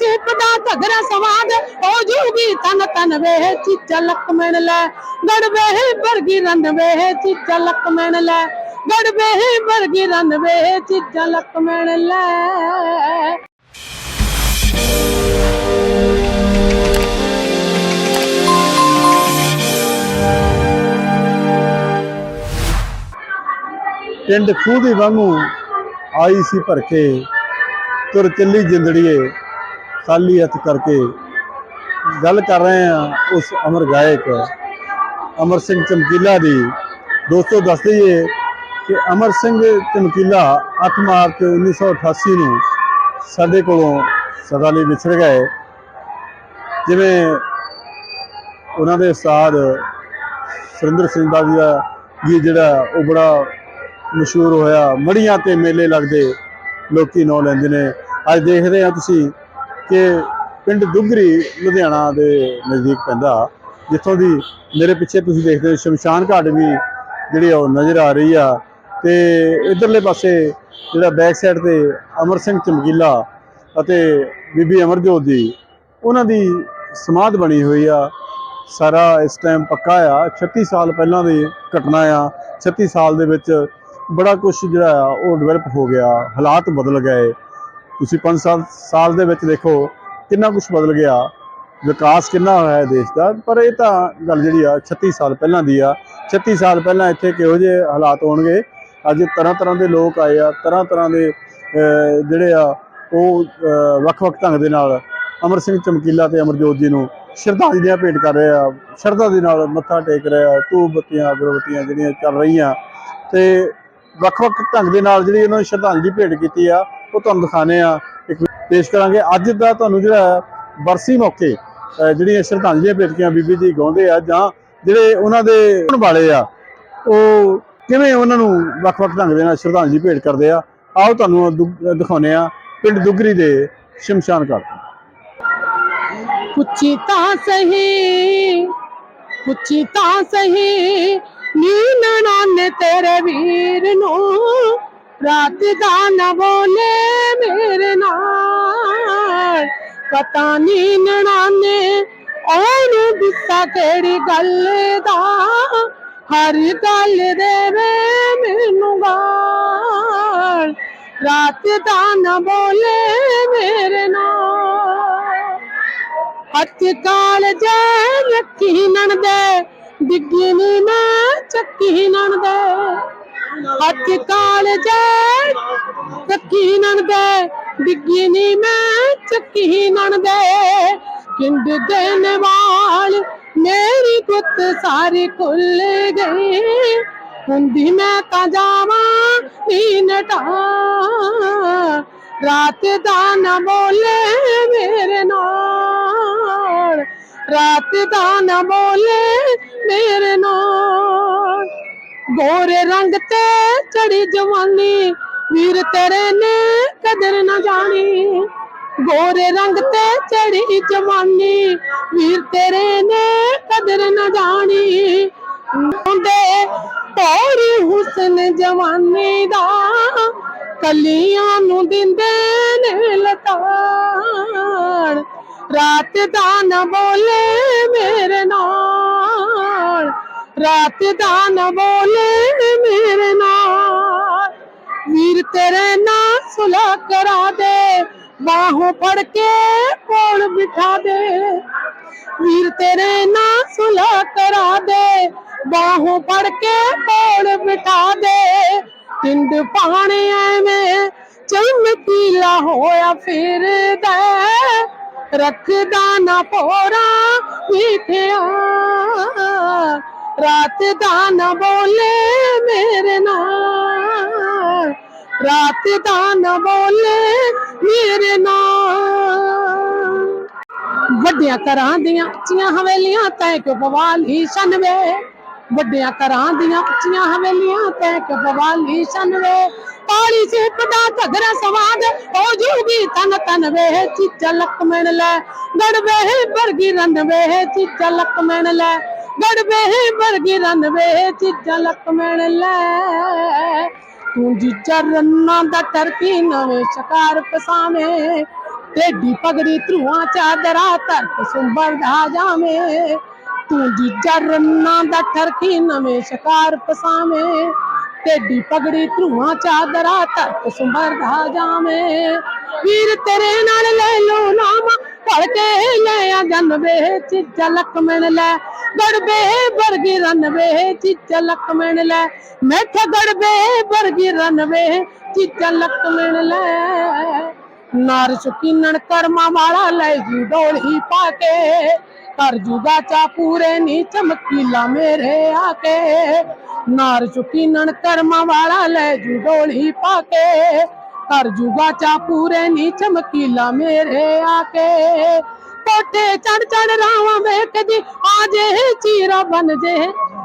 SIP ਦਾ ਘਗਰਾ ਸਵਾਦ ਹੋ ਜੂਗੀ ਤਨ ਤਨ ਵੇ ਚੀਚਾ ਲਕਮਣ ਲੈ। ਗੜਵੇ ਵਰਗੀ ਰੰਨ ਵੇ ਚੀਚਾ ਲਕਮਣ ਲੈ। ਗੜਵੇ ਵਰਗੀ ਰੰਨ ਵੇ ਚੀਚਾ ਲਕਮਣ ਲੈ। ਪਿੰਡ ਖੂਹ ਦੀ ਵਾਂਗੂ ਆਈ ਸੀ ਭਰ ਕੇ ਤੁਰ ਚੱਲੀ ਜਿੰਦੜੀਏ। ਖਾਲੀ ਹੱਥ ਕਰਕੇ ਗੱਲ ਕਰ ਰਹੇ ਹਾਂ ਉਸ ਅਮਰ ਗਾਇਕ ਅਮਰ ਸਿੰਘ ਚਮਕੀਲਾ ਦੀ। ਦੋਸਤੋ, ਦੱਸ ਦਈਏ ਕਿ ਅਮਰ ਸਿੰਘ ਚਮਕੀਲਾ 8 ਮਾਰਚ 1988 ਨੂੰ ਸਾਡੇ ਕੋਲੋਂ ਸਦਾ ਲਈ ਵਿਛੜ ਗਏ। ਜਿਵੇਂ ਉਹਨਾਂ ਦੇ ਉਸਤਾਦ ਸੁਰਿੰਦਰ ਸਿੰਘ ਦਾ ਵੀ ਗੀਤ ਜਿਹੜਾ ਉਹ ਬੜਾ ਮਸ਼ਹੂਰ ਹੋਇਆ। ਮੜੀਆਂ ਤੇ ਮੇਲੇ ਲੱਗਦੇ ਲੋਕੀ ਨਾਂ ਲੈਂਦੇ ਨੇ। ਅੱਜ ਦੇਖਦੇ ਆ ਤੁਸੀਂ ਕਿ ਪਿੰਡ ਦੁੱਗਰੀ, ਲੁਧਿਆਣਾ ਦੇ ਨਜ਼ਦੀਕ ਪੈਂਦਾ, ਜਿੱਥੋਂ ਦੀ ਮੇਰੇ ਪਿੱਛੇ ਤੁਸੀਂ ਦੇਖਦੇ ਹੋ, ਸ਼ਮਸ਼ਾਨ ਘਾਟ ਵੀ ਜਿਹੜੀ ਆ ਉਹ ਨਜ਼ਰ ਆ ਰਹੀ ਆ। ਤੇ ਇਧਰਲੇ ਪਾਸੇ ਜਿਹੜਾ ਬੈਕ ਸਾਈਡ ਤੇ ਅਮਰ ਸਿੰਘ ਚਮਕੀਲਾ ਅਤੇ ਬੀਬੀ ਅਮਰਜੋਤ ਦੀ ਉਹਨਾਂ ਦੀ ਸਮਾਧ ਬਣੀ ਹੋਈ ਆ। ਸਾਰਾ ਇਸ ਟਾਈਮ ਪੱਕਾ ਆ। 36 ਸਾਲ ਪਹਿਲਾਂ ਦੀ ਘਟਨਾ ਆ। 36 ਸਾਲ ਦੇ ਵਿੱਚ ਬੜਾ ਕੁਝ ਜਿਹੜਾ ਆ, ਉਹ ਡਿਵੈਲਪ ਹੋ ਗਿਆ। ਹਾਲਾਤ ਬਦਲ ਗਏ। ਤੁਸੀਂ 5 ਸਾਲ ਸਾਲ ਦੇ ਵਿੱਚ ਦੇਖੋ ਕਿੰਨਾ ਕੁਝ ਬਦਲ ਗਿਆ, ਵਿਕਾਸ ਕਿੰਨਾ ਹੋਇਆ ਹੈ ਦੇਸ਼ ਦਾ, ਪਰ ਇਹ ਤਾਂ ਗੱਲ ਜਿਹੜੀ ਆ 36 ਸਾਲ ਪਹਿਲਾਂ ਦੀ ਆ। 36 ਸਾਲ ਪਹਿਲਾਂ ਇੱਥੇ ਕਿਹੋ ਜਿਹੇ ਹਾਲਾਤ ਹੋਣਗੇ? ਅੱਜ ਤਰ੍ਹਾਂ ਤਰ੍ਹਾਂ ਦੇ ਲੋਕ ਆਏ ਆ ਤਰ੍ਹਾਂ ਤਰ੍ਹਾਂ ਦੇ ਜਿਹੜੇ ਆ, ਉਹ ਵੱਖ-ਵੱਖ ਢੰਗ ਦੇ ਨਾਲ, ਅਮਰ ਸਿੰਘ ਚਮਕੀਲਾ ਤੇ ਅਮਰਜੋਤ ਜੀ ਨੂੰ ਸ਼ਰਧਾਂਜਲੀਆਂ ਭੇਟ ਕਰ ਰਹੇ ਆ, ਸ਼ਰਧਾ ਦੇ ਨਾਲ ਮੱਥਾ ਟੇਕ ਰਹੇ ਆ ਧੂਪ ਬੱਤੀਆਂ ਅਗਰਬੱਤੀਆਂ ਜਿਹੜੀਆਂ ਚੱਲ ਰਹੀਆਂ ਤੇ ਵੱਖ-ਵੱਖ ਢੰਗ ਦੇ ਨਾਲ ਜਿਹੜੀ ਉਹਨਾਂ ਨੂੰ ਸ਼ਰਧਾਂਜਲੀ ਭੇਟ ਕੀਤੀ ਆ ਉਹ ਤੁਹਾਨੂੰ ਦਿਖਾਣੇ ਆ ਇੱਕ ਪੇਸ਼ ਕਰਾਂਗੇ। ਅੱਜ ਦਾ ਤੁਹਾਨੂੰ ਜਿਹੜਾ ਬਰਸੀ ਮੌਕੇ ਜਿਹੜੀਆਂ ਸ਼ਰਧਾਂਜਲੀਆਂ ਭੇਟੀਆਂ ਬੀਬੀ ਜੀ ਗਾਉਂਦੇ ਆ ਜਾਂ ਜਿਹੜੇ ਉਹਨਾਂ ਦੇ ਸੁਣਨ ਵਾਲੇ ਆ, ਉਹ ਕਿਵੇਂ ਉਹਨਾਂ ਨੂੰ ਵੱਖ-ਵੱਖ ਢੰਗ ਦੇ ਨਾਲ ਸ਼ਰਧਾਂਜਲੀ ਭੇਟ ਕਰਦੇ ਆ। ਆਓ ਤੁਹਾਨੂੰ ਦੁ- ਆ ਪਿੰਡ ਦੁੱਗਰੀ ਦੇ ਸ਼ਮਸ਼ਾਨ ਘਾਟ ਤੋਂ। ਪੁੱਛੀ ਤਾਂ ਸਹੀ ਪੁੱਛੀ ਤਾਂ ਸਹੀ ਨੀ ਨਨਾਨੇ ਤੇਰੇ ਵੀਰ ਨੂੰ ਰਾਤ ਦਾ ਨਾ ਮੇਰੇ ਨਾਲ। ਪਤਾ ਨੀ ਨਨਾਨੇ ਉਹਨੂੰ ਦਿੱਤਾ ਕਿਹੜੀ ਗੱਲ ਦਾ। ਹਰ ਗੱਲ ਦੇਵੇ ਮੈਨੂੰ ਗਾਲ। ਰਾਤ ਦਾ ਨਾ ਬੋਲੇ ਮੇਰੇ ਨਾਲ। ਹੱਥ ਕਾਲ ਜੇ ਰੱਖੀ ਨਣਦੇ ਡਿੱਗੀ ਨੀ ਮੈਂ ਚੱਕੀ ਨਣਦੇ ਹੱਥ ਕਾਲ ਜੇ ਰੱਖੀ ਨਣਦੇ ਡਿੱਗੀ ਨੀ ਮੈਂ ਚੱਕੀ ਨਣਦੇ ਕਿੰਦ ਦੇਣ ਵਾਲ ਮੇਰੀ ਗੁੱਤ ਸਾਰੀ ਖੁੱਲ ਗਈ ਹੁੰਦੀ ਮੈਂ ਤਾਂ ਜਾਵਾਂ ਨੀ ਨਟਾ ਰਾਤ ਦਾ ਨਾ ਬੋਲੇ ਮੇਰੇ ਨਾਲ। ਰਾਤ ਦਾ ਨਾ ਬੋਲੇ ਮੇਰੇ ਨਾਲ। ਗੋਰੇ ਰੰਗ ਤੇ ਚੜੀ ਜਵਾਨੀ, ਵੀਰ ਤੇਰੇ ਨੇ ਕਦਰ ਨਾ ਜਾਣੀ। ਗੋਰੇ ਰੰਗ ਤੇ ਚੜੀ ਜਵਾਨੀ, ਵੀਰ ਤੇਰੇ ਨੇ ਕਦਰ ਨਾ ਜਾਣੀ। ਹੁੰਦੇ ਤੋਰੀ ਹੁਸਨ ਜਵਾਨੀ ਦਾ, ਕਲੀਆਂ ਨੂੰ ਦਿੰਦੇ ਨੇ ਲਤਾੜ। ਰਾਤ ਦਾ ਨਾ ਬੋਲੇ ਮੇਰੇ ਨਾਲ। ਰਾਤ ਦਾ ਨਾ ਬੋਲੇ ਮੇਰੇ ਨਾਲ ਵੀਰ ਤੇਰੇ ਨਾਲ ਸੁਲਾ ਕਰਾ ਦੇ ਬਾਹੋਂ ਫੜ ਕੇ ਕੋਲ ਬਿਠਾ ਦੇ ਵੀਰ ਤੇਰੇ ਨਾਲ ਸੁਲਾ ਕਰਾ ਦੇ ਬਾਹੋਂ ਫੜ ਕੇ ਕੋਲ ਬਿਠਾ ਦੇ ਤਿੰਦ ਪਾਣੇ ਐਵੇਂ ਚਮਕੀਲਾ ਹੋਇਆ ਫਿਰਦਾ ਰੱਖਦਾ ਨਾ ਪੋਰਾ ਮਿੱਠਿਆ ਰਾਤ ਦਾ ਨਾ ਬੋਲੇ ਮੇਰੇ ਨਾਲ। ਰਾਤ ਦਾ ਨਾ ਬੋਲੇ ਮੇਰੇ ਨਾਲ। ਵੱਡਿਆਂ ਘਰਾਂ ਦੀਆਂ ਉੱਚੀਆਂ ਹਵੇਲੀਆਂ ਤੈ ਕਿ ਬਵਾਲੀ ਸਨਵੇ ਵੱਡਿਆਂ ਘਰਾਂ ਦੀਆਂ ਉੱਚੀਆਂ ਹਵੇਲੀਆਂ ਤੈ ਕਿ ਬਵਾਲੀ ਸਨਵੇ ਪਾਲੀ ਸਿਪ ਦਾ ਘਗਰਾ ਸਵਾਦ, ਹੋ ਜੂਗੀ ਤਨ ਤਨ ਵੇ। ਚੀਚਾ ਲਕਮਣ ਲੈ ਗੜਵੇ ਵਰਗੀ ਰੰਨ ਵੇ। ਚੀਚਾ ਲਕਮਣ ਲੈ ਗੜਵੇ ਵਰਗੀ ਰੰਨ ਵੇ ਲਕਮਣ ਲੈ। ਤੂੰ ਜੀ ਚਰਨਾਂ ਦਾ ਟਰਕੀ ਨਵੇਂ ਸ਼ਿਕਾਰ ਪਸਾਵੇਂ ਟੇਡੀ ਪਗੜੀ ਧਰੂਆਂ ਚਾਦਰਾ ਧਰਤ ਸੁੰਬਰਦਾ ਜਾਵੇਂ। ਤੂੰ ਜੀਜਾ ਰੰਨਾਂ ਦਾ ਠਰਕੀ ਨਵੇਂ ਸ਼ਿਕਾਰ ਪਸਾਵੇਂ ਟੇਡੀ ਪਗੜੀ ਧਰੂਆਂ ਚਾਦਰਾ ਧਰਤ ਸੁੰਬਰਦਾ ਜਾਵੇਂ। ਵੀਰ ਤੇਰੇ ਨਾਲ ਲੈ ਲੋ ਨਾਮ ਭੜ ਕੇ ਲੈ ਆ ਜਨਵੇ ਚੀਚਾ ਲਖਮਣ ਲੈ ਗੜਬੇ ਵਰਗੀ ਰਨਵੇ ਚੀਚਾ ਲਖਮਣ ਲੈ। ਮੈਠਾ ਗੜਬੇ ਵਰਗੀ ਰਨਵੇ ਚੀਚਾ ਲਖਮਣ ਲੈ। ਨਾਰ ਸ਼ਕੀਨਣ ਕਰਮਾਂ ਵਾਲਾ ਲੈ ਜੂ ਡੋਲੀ ਪਾ ਕੇ। ਕਰ ਜੂਗਾ ਚਾ ਪੂਰੇ ਨੀ ਚਮਕੀਲਾ ਮੇਰੇ ਆ ਕੇ ਨਾਰ ਸ਼ਕੀਨਣ ਕਰਮਾਂ ਵਾਲਾ ਲੈ ਜੂ ਡੋਲੀ ਪਾ ਕੇ। ਕਰ ਜੂਗਾ ਚਾ ਪੂਰੇ ਨੀ ਚਮਕੀਲਾ ਮੇਰੇ ਆ ਕੇ ਕੋਟੇ ਚੜ ਚੜ ਰਾਵਾਂ ਵੇਖਦੀ ਆ ਜੇ ਚੀਰਾ ਬਨ ਜੇ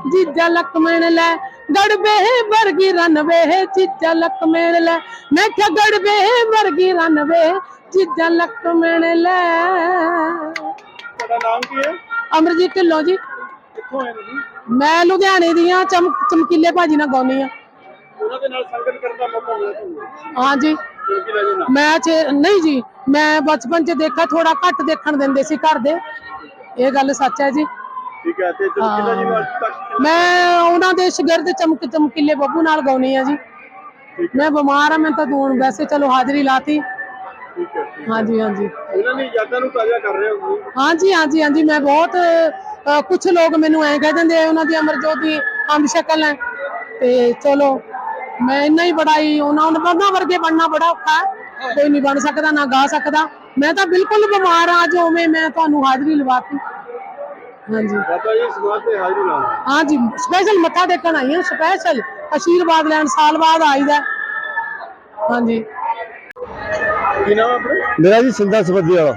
ਜੀਜਾ ਲਕਮਣ ਲੈ ਗੜਬੇ ਵਰਗੀ ਰਨਵੇ ਚੀਜਾ ਲਕਮਣ ਲੈ ਮੈਂ ਕਿਹਾ ਗੜਬੇ ਵਰਗੀ ਰਨਵੇ ਚੀਜਾ ਲਕਮਣ ਲੈ ਤੁਹਾਡਾ ਨਾਮ ਕੀ ਹੈ? ਅਮਰਜੀਤ ਢਿੱਲੋਂ ਜੀ ਕਿੱਥੋਂ ਆਏ ਤੁਸੀਂ? ਮੈਂ ਲੁਧਿਆਣੇ ਦੀਆਂ ਉਹਨਾਂ ਦੇ ਨਾਲ ਸੰਗਤ ਕਰਨ ਦਾ ਮੌਕਾ ਮਿਲਿਆ ਤੁਹਾਨੂੰ? ਹਾਂਜੀ। ਮੈਂ ਚ ਨਹੀਂ ਜੀ ਮੈਂ ਬਚਪਨ ਚ ਦੇਖਿਆ ਥੋੜਾ ਘੱਟ ਦੇਖਣ ਦਿੰਦੇ ਸੀ ਘਰ ਦੇ। ਇਹ ਗੱਲ ਸੱਚ ਹੈ ਜੀ। ਠੀਕ ਹੈ ਤੇ ਚਮਕੀਲਾ ਜੀ ਨੂੰ ਅੱਜ ਤੱਕ ਮੈਂ ਉਹਨਾਂ ਦੇ ਸ਼ਗਿਰਦ ਚਮਕ ਚਮਕੀਲੇ ਬੱਬੂ ਨਾਲ ਗਾਉਣੀ ਆ ਜੀ। ਮੈਂ ਬਿਮਾਰ ਆ ਮੈਂ ਤਾਂ ਦੂਣ ਵੈਸੇ ਚਲੋ ਹਾਜ਼ਰੀ ਲਾਤੀ। ਹਾਂਜੀ ਹਾਂਜੀ। ਉਹਨਾਂ ਨੇ ਯਾਦਾਂ ਨੂੰ ਤਾਜ਼ਾ ਕਰ ਰਹੇ ਹੋ। ਹਾਂਜੀ ਹਾਂਜੀ ਹਾਂਜੀ ਮੈਂ ਬਹੁਤ ਕੁਝ ਲੋਕ ਮੈਨੂੰ ਐਂ ਕਹਿ ਦਿੰਦੇ ਆ ਉਹਨਾਂ ਦੀ ਅਮਰਜੋਤ ਦੀ ਸ਼ਕਲ ਹੈ। ਤੇ ਚਲੋ ਮੈਂ ਇੰਨਾ ਹੀ ਬੜਾਈ ਉਹਨਾਂ ਉਹਨਾਂ ਵਰਗੇ ਬਣਨਾ ਬੜਾ ਔਖਾ ਹੈ। ਕੋਈ ਨਹੀਂ ਬਣ ਸਕਦਾ ਨਾ ਗਾ ਸਕਦਾ। ਮੈਂ ਤਾਂ ਬਿਲਕੁਲ ਬਿਮਾਰ ਆ ਅੱਜ ਉਵੇਂ ਮੈਂ ਤੁਹਾਨੂੰ ਹਾਜ਼ਰੀ ਲਵਾਤੀ। ਹਾਂਜੀ। ਬਾਬਾ ਜੀ ਸਮਾਜ ਤੇ ਹਾਜ਼ਰੀ ਲਾਉਣਾ ਹਾਂਜੀ ਸਪੈਸ਼ਲ ਮੱਥਾ ਟੇਕਣ ਆਈ ਹਾਂ ਸਪੈਸ਼ਲ ਆਸ਼ੀਰਵਾਦ ਲੈਣ ਸਾਲ ਬਾਅਦ ਆਈਦਾ। ਹਾਂਜੀ। ਕੀ ਨਾਮ ਹੈ ਆਪਣਾ? ਮੇਰਾ ਜੀ ਸਿੰਦਾ ਸਬੱਦੀ ਵਾਲਾ।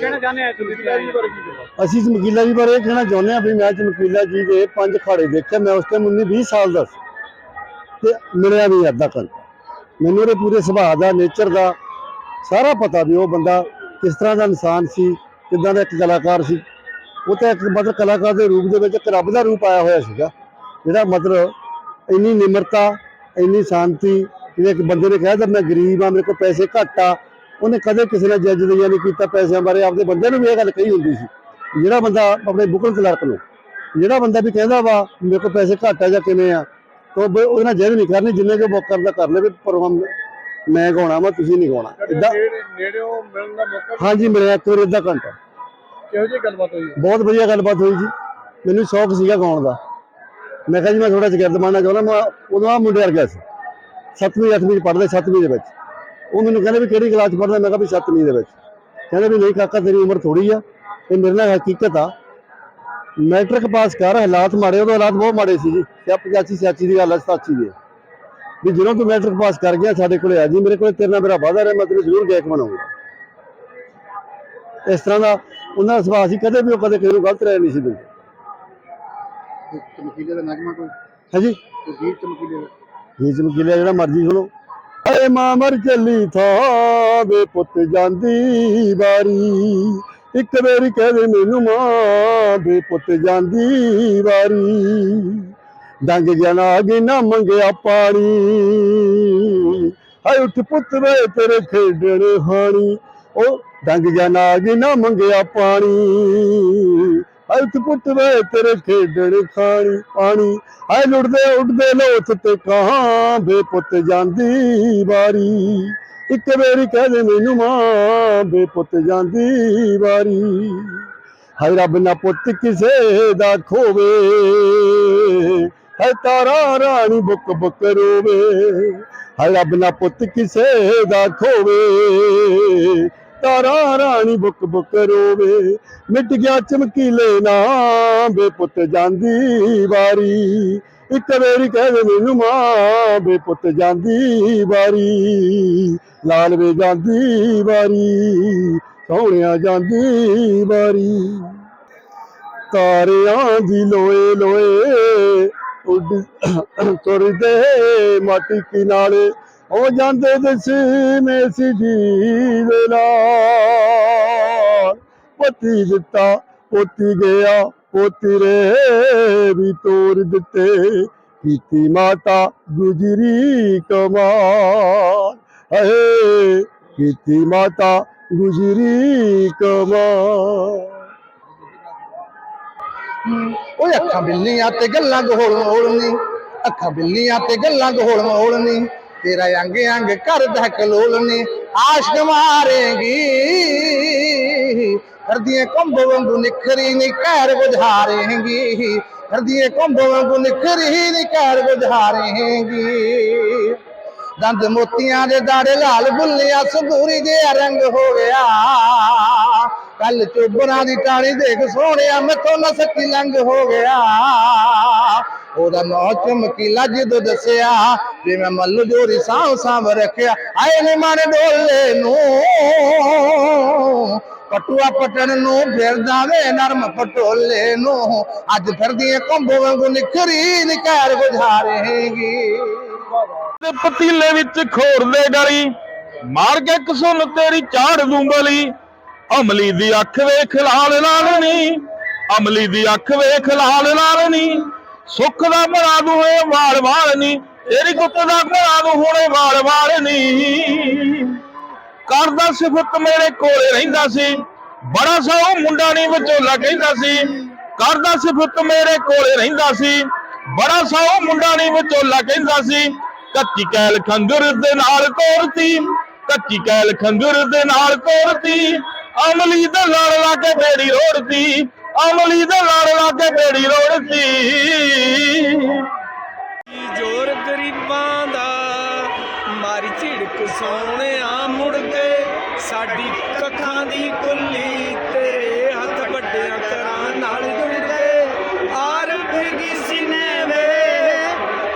ਕਹਿਣਾ ਚਾਹੁੰਦੇ ਆ ਚਮਕੀਲਾ ਜੀ ਬਾਰੇ ਕੀ ਕਹਿਣਾ? ਅਸੀਂ ਚਮਕੀਲਾ ਜੀ ਬਾਰੇ ਇਹ ਕਹਿਣਾ ਚਾਹੁੰਦੇ ਹਾਂ ਵੀ ਮੈਂ ਚਮਕੀਲਾ ਜੀ ਦੇ ਪੰਜ ਖਾੜੇ ਦੇਖੇ, ਮੈਂ ਉਸ ਟਾਈਮ 19 20 ਸਾਲ ਦਾ ਸੀ ਤੇ ਮਿਲਿਆ ਵੀ ਅੱਧਾ ਘੰਟਾ। ਮੈਨੂੰ ਉਹਦੇ ਪੂਰੇ ਸੁਭਾਅ ਦਾ ਨੇਚਰ ਦਾ ਸਾਰਾ ਪਤਾ ਵੀ ਉਹ ਬੰਦਾ ਕਿਸ ਤਰ੍ਹਾਂ ਦਾ ਇਨਸਾਨ ਸੀ, ਕਿੱਦਾਂ ਦਾ ਇੱਕ ਕਲਾਕਾਰ ਸੀ। ਉਹ ਤਾਂ ਇੱਕ ਮਤਲਬ ਕਲਾਕਾਰ ਦੇ ਰੂਪ ਦੇ ਵਿੱਚ ਇੱਕ ਰੱਬ ਦਾ ਰੂਪ ਆਇਆ ਹੋਇਆ ਸੀਗਾ, ਜਿਹੜਾ ਮਤਲਬ ਇੰਨੀ ਨਿਮਰਤਾ, ਇੰਨੀ ਸ਼ਾਂਤੀ, ਜਿਵੇਂ ਇੱਕ ਬੰਦੇ ਨੇ ਕਿਹਾ ਤਾਂ ਮੈਂ ਗਰੀਬ ਆ ਮੇਰੇ ਕੋਲ ਪੈਸੇ ਘੱਟ ਆ ਉਹਨੇ ਕਦੇ ਕਿਸੇ ਨਾਲ ਜੱਜ ਨਹੀਂ ਨਹੀਂ ਕੀਤਾ ਪੈਸਿਆਂ ਬਾਰੇ ਆਪਦੇ ਬੰਦੇ ਨੂੰ ਵੀ ਇਹ ਗੱਲ ਕਹੀ ਹੁੰਦੀ ਸੀ ਜਿਹੜਾ ਬੰਦਾ ਆਪਣੇ ਬੁਕਲ ਕਲਰਕ ਨੂੰ ਜਿਹੜਾ ਬੰਦਾ ਵੀ ਕਹਿੰਦਾ ਵਾ ਮੇਰੇ ਕੋਲ ਪੈਸੇ ਘੱਟ ਆ ਜਾਂ ਕਿਵੇਂ ਆ ਤਾਂ ਉਹ ਉਹਦੇ ਨਾਲ ਜੱਜ ਨਹੀਂ ਕਰਨੀ ਜਿੰਨੇ ਜੋ ਬੁੱਕ ਕਰਦਾ ਕਰ ਲਵੇ ਪਰ ਹੁਣ ਮੈਂ ਗਾਉਣਾ ਵਾ ਤੁਸੀਂ ਨਹੀਂ ਗਾਉਣਾ। ਇਦਾਂ ਨੇੜੇ ਨੇੜਿਓਂ ਮਿਲਣ ਦਾ ਮੌਕਾ ਹਾਂਜੀ ਮਿਲਿਆ ਇੱਕ ਵਾਰੀ ਅੱਧਾ ਘੰਟਾ। ਕਿਹੋ ਜਿਹੀ ਗੱਲਬਾਤ ਹੋਈ? ਬਹੁਤ ਵਧੀਆ ਗੱਲਬਾਤ ਹੋਈ ਜੀ। ਮੈਨੂੰ ਸ਼ੌਕ ਸੀਗਾ ਗਾਉਣ ਦਾ। ਮੈਂ ਕਿਹਾ ਜੀ ਮੈਂ ਥੋੜਾ ਜਿਹਾ ਬਣਨਾ ਚਾਹੁੰਦਾ ਮੈਂ ਉਦੋਂ ਆ ਮੁੰਡੇ ਵਰਗਾ ਸੀ। ਸੱਤਵੀਂ ਅੱਠਵੀਂ ਚ ਪੜ੍ਹਦੇ ਸੱਤਵੀਂ ਦੇ ਵਿੱਚ। ਉਹ ਮੈਨੂੰ ਕਹਿੰਦੇ ਵੀ ਕਿਹੜੀ ਕਲਾਸ ਚ ਪੜ੍ਹਦਾ ਮੈਂ ਕਿਹਾ ਵੀ ਸੱਤਵੀਂ ਦੇ ਵਿੱਚ। ਕਹਿੰਦੇ ਵੀ ਨਹੀਂ ਕਾਕਾ ਤੇਰੀ ਉਮਰ ਥੋੜੀ ਆ। ਤੇ ਮੇਰੇ ਨਾਲ ਹਕੀਕਤ ਆ। ਮੈਟ੍ਰਿਕ ਪਾਸ ਕਰ ਹਾਲਾਤ ਮਾੜੇ ਉਦੋਂ ਹਾਲਾਤ ਬਹੁਤ ਮਾੜੇ ਸੀ ਜੀ। ਸਿਆ 85 ਸਿਆਚੀ ਦੀ ਗੱਲ ਹੈ ਸਤਾਚੀ ਦੀ ਵੀ ਜਦੋਂ ਤੂੰ ਮੈਟ੍ਰਿਕ ਪਾਸ ਕਰ ਗਿਆ ਸਾਡੇ ਕੋਲੇ ਆ ਜੀ। ਮੇਰੇ ਕੋਲੇ ਤੇਰੇ ਨਾਲ ਮੇਰਾ ਵਾਅਦਾ ਰਿਹਾ ਮੈਂ ਤੈਨੂੰ ਜ਼ਰੂਰ ਗਾਇਕ ਬਣਾਉਂਗਾ। ਇਸ ਤਰ੍ਹਾਂ ਦਾ ਉਹਨਾਂ ਦਾ ਸੁਭਾਅ ਸੀ। ਕਦੇ ਵੀ ਉਹ ਕਦੇ ਕਿਸੇ ਨੂੰ ਗਲਤ ਰਹਿ ਨਹੀਂ ਸੀ ਦਿੰਦੇ। ਚਮਕੀਲੇ ਦਾ ਨਗਮਾ ਕੋਈ? ਹਾਂਜੀ ਗੀਤ ਚਮਕੀਲੇ ਦਾ? ਗੀਤ ਮਕੀਲਾ ਜਿਹੜਾ ਮਰਜ਼ੀ ਸੁਣੋ। ਏ ਮਾਂ ਮਰ ਚੱਲੀ ਥਾਂ ਵੇ ਪੁੱਤ ਜਾਂਦੀ ਵਾਰੀ। ਇੱਕ ਵਾਰੀ ਕਹਿ ਦੇ ਮੈਨੂੰ ਮਾਂ ਵੇ ਪੁੱਤ ਜਾਂਦੀ ਵਾਰੀ। ਡੰਗ ਗਿਆ ਨਾਗ ਨਾ ਮੰਗਿਆ ਪਾਣੀ। ਹਾਏ ਉੱਠ ਪੁੱਤ ਵੇ ਤੇਰੇ ਖੇਡਣ ਹਾਣੀ। ਉਹ ਡੰਗ ਗਿਆ ਨਾਗ ਨਾ ਮੰਗਿਆ ਪਾਣੀ। ਹਾਏ ਉੱਠ ਪੁੱਤ ਵੇ ਤੇਰੇ ਖੇਡਣ ਖਾਣੀ ਪਾਣੀ ਹਾਏ ਲੁੱਟਦੇ ਉੱਡਦੇ ਲੋਥ ਤੇ ਕਹਾਂ ਬੇ ਪੁੱਤ ਜਾਂਦੀ ਵਾਰੀ ਇੱਕ ਵਾਰੀ ਕਹਿ ਦੇ ਮੈਨੂੰ ਮਾਂ ਬੇ ਪੁੱਤ ਜਾਂਦੀ ਵਾਰੀ ਹਾਏ ਰੱਬ ਨਾ ਪੁੱਤ ਕਿਸੇ ਦਾ ਖੋਵੇ ਹਾਏ ਤਾਰਾ ਰਾਣੀ ਬੁੱਕ ਬੁੱਕ ਰੋਵੇ ਹਾਏ ਰੱਬ ਨਾ ਪੁੱਤ ਕਿਸੇ ਦਾ ਖੋਵੇ ਤਾਰਾ ਰਾਣੀ ਬੁੱਕ ਬੁੱਕ ਰੋਵੇ। ਮਿਟ ਗਿਆ ਚਮਕੀਲੇ ਨਾ ਬੇ ਪੁੱਤ ਜਾਂਦੀ ਵਾਰੀ। ਇੱਕ ਵਾਰੀ ਕਹਿ ਦੇ ਮੈਨੂੰ ਮਾਂ ਬੇ ਪੁੱਤ ਜਾਂਦੀ ਵਾਰੀ। ਲਾਲ ਵੇ ਜਾਂਦੀ ਵਾਰੀ, ਸੋਹਣਿਆ ਜਾਂਦੀ ਵਾਰੀ। ਤਾਰਿਆਂ ਦੀ ਲੋਏ ਲੋਏ ਉੱਡ ਤੁਰਦੇ ਮਾਟੀ ਕਿਨਾਰੇ ਉਹ ਜਾਂਦੇ ਦਸਵੇਂ ਸੀ ਜੀ ਦੇ ਨਾਲ। ਪਤੀ ਦਿੱਤਾ, ਪੋਤੀ ਗਿਆ, ਪੋਤੀ ਰੇ ਵੀ ਤੋਰ ਦਿੱਤੇ। ਕੀਤੀ ਮਾਤਾ ਗੁਜਰੀ ਕਮਾਲ। ਹਏ, ਕੀਤੀ ਮਾਤਾ ਗੁਜਰੀ ਕਮਾ ਓਏ ਅੱਖਾਂ ਬਿੱਲੀਆਂ ਤੇ ਗੱਲਾਂ ਗੋਲ ਮੋਲਨੀ ਅੱਖਾਂ ਬਿੱਲੀਆਂ ਤੇ ਗੱਲਾਂ ਗੋਲ ਮੋਲਨੀ ਤੇਰਾ ਅੰਗ ਅੰਗ ਕਰਦਾ ਕਲੋਲਨੀ ਆਸ਼ਕ ਮਾਰੇਗੀ। ਕਰਦੀਆਂ ਕੰਬ ਵਾਂਗੂ ਨਿਖਰੀ ਨੀ ਘਰ ਬੁਝਾਰੇਗੀ ਕਰਦੀਆਂ ਕੰਬ ਵਾਂਗੂ ਨਿਖਰੀ ਨੀ ਘਰ ਬੁਝਾਰੇਗੀ ਦੰਦ ਮੋਤੀਆਂ ਦੇ ਦਾੜੇ ਲਾਲ ਬੁੱਲਿਆ ਸਬੂਰੀ ਦੇ ਰੰਗ ਹੋ ਗਿਆ ਕੱਲ ਚੋਬਰਾਂ ਦੀ ਟਾਣੀ ਦੇਖ ਸੋਹਣਿਆ, ਮੈਥੋਂ ਨਾ ਸੱਚੀ ਲੰਗ ਹੋ ਗਿਆ। ਉਹਦਾ ਨੌ ਚਮਕੀਲਾ ਜਦੋਂ ਦੱਸਿਆ, ਵੀ ਮੈਂ ਮੱਲ ਜੋਰੀ ਸਾਂਭ ਸਾਂਭ ਰੱਖਿਆ। ਆਏ ਨੇ ਮਨ ਡੋਲੇ ਨੂੰ, ਪਟੂਆ ਪਟਣ ਨੂੰ ਫਿਰਦਾ ਵੇ ਨਰਮ ਪਟੋਲੇ ਨੂੰ। ਅੱਜ ਫਿਰਦੀ ਕੰਬੋ ਵਾਂਗੂ ਨਿਖਰੀ ਨਿਕਾਰ ਬੁਝਾ ਰਹੇਗੀ ਤੇ ਪਤੀਲੇ ਵਿੱਚ ਖੋਰ ਦੇ ਗਲੀ ਮਾਰ ਕੇ ਕਸੁੰਨ ਤੇਰੀ ਝਾੜ ਦੂੰ ਬਲੀ ਅਮਲੀ ਦੀ ਅੱਖ ਵੇਖ ਲਾਲ ਲਾਲ ਨੀ ਅਮਲੀ ਦੀ ਅੱਖ ਵੇਖ ਲਾਲ ਲਾਲ ਨੀ ਸੁੱਖ ਦਾ ਬਣਾ ਦੂੰ ਏ ਵਾਲ ਵਾਲ ਨੀ ਤੇਰੀ ਗੁੱਤ ਦਾ ਬਣਾ ਦੂੰ ਹੁਣੇ ਵਾਲ ਵਾਲ ਨੀ ਕਰਦਾ ਸਿਫਤ ਮੇਰੇ ਕੋਲੇ ਰਹਿੰਦਾ ਸੀ, ਬੜਾ ਸਾਉ ਮੁੰਡਾ ਨਹੀਂ ਵਿਚੋਲਾ ਕਹਿੰਦਾ ਸੀ। ਕਰਦਾ ਸਿਫਤ ਮੇਰੇ ਕੋਲੇ ਰਹਿੰਦਾ ਸੀ, ਬੜਾ ਸਾਉ ਮੁੰਡਾ ਨਹੀਂ ਵਿਚੋਲਾ ਕਹਿੰਦਾ ਸੀ। ਕੱਚੀ ਕੈਲ ਖੰਗਰ ਦੇ ਨਾਲ ਤੋਰਤੀ, ਕੱਚੀ ਕੈਲ ਖੰਗਰ ਦੇ ਨਾਲ ਤੋਰਤੀ ਅਮਲੀ ਦਾ ਲੜ ਲਾ ਕੇ ਬੇੜੀ ਰੋੜਤੀ ਅਮਲੀ ਦੇ ਲੜ ਲਾ ਕੇ ਬੇੜੀ ਰੋੜਤੀ ਜੋਰ ਗਰੀਬਾਂ ਦਾ, ਮਾਰੀ ਝਿੜਕ ਸੋਹਣਿਆ ਮੁੜ ਕੇ ਸਾਡੀ ਕੱਖਾਂ ਦੀ ਕੁੱਲੀ ਤੇਰੇ ਹੱਥ ਵੱਡਿਆਂ ਕਰਾਂ ਨਾਲ ਜੁੜ ਕੇ ਆਰ ਫਿਰ ਗਈ ਸੀਨੇ ਵੇ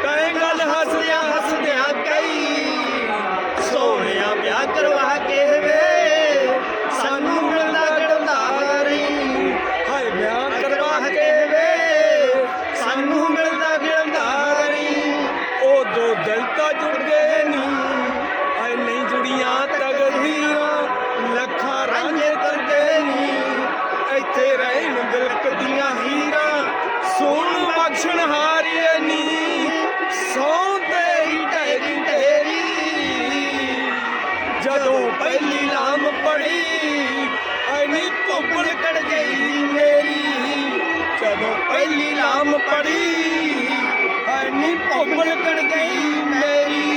ਕਹੇ ਗੱਲ ਹੱਸਦਿਆਂ ਹੱਸਦਿਆਂ ਇੱਥੇ ਰਹਿਣ ਬਿਲਕਦੀਆਂ ਹੀਰਾਂ। ਸੋਨ ਬਖਸ਼ਣ ਹਾਰੀਏ ਨੀ, ਸੌ ਤੇਰੀ ਢੇਰੀ ਢੇਰੀ। ਜਦੋਂ ਪਹਿਲੀ ਲਾਮ ਪੜੀ, ਐਨੀ ਭੁੱਬੜ ਕੜ ਗਈ ਮੇਰੀ। ਜਦੋਂ ਪਹਿਲੀ ਲਾਮ ਪੜੀ, ਐਨੀ ਭੁੱਬੜ ਕੜ ਗਈ ਮੇਰੀ।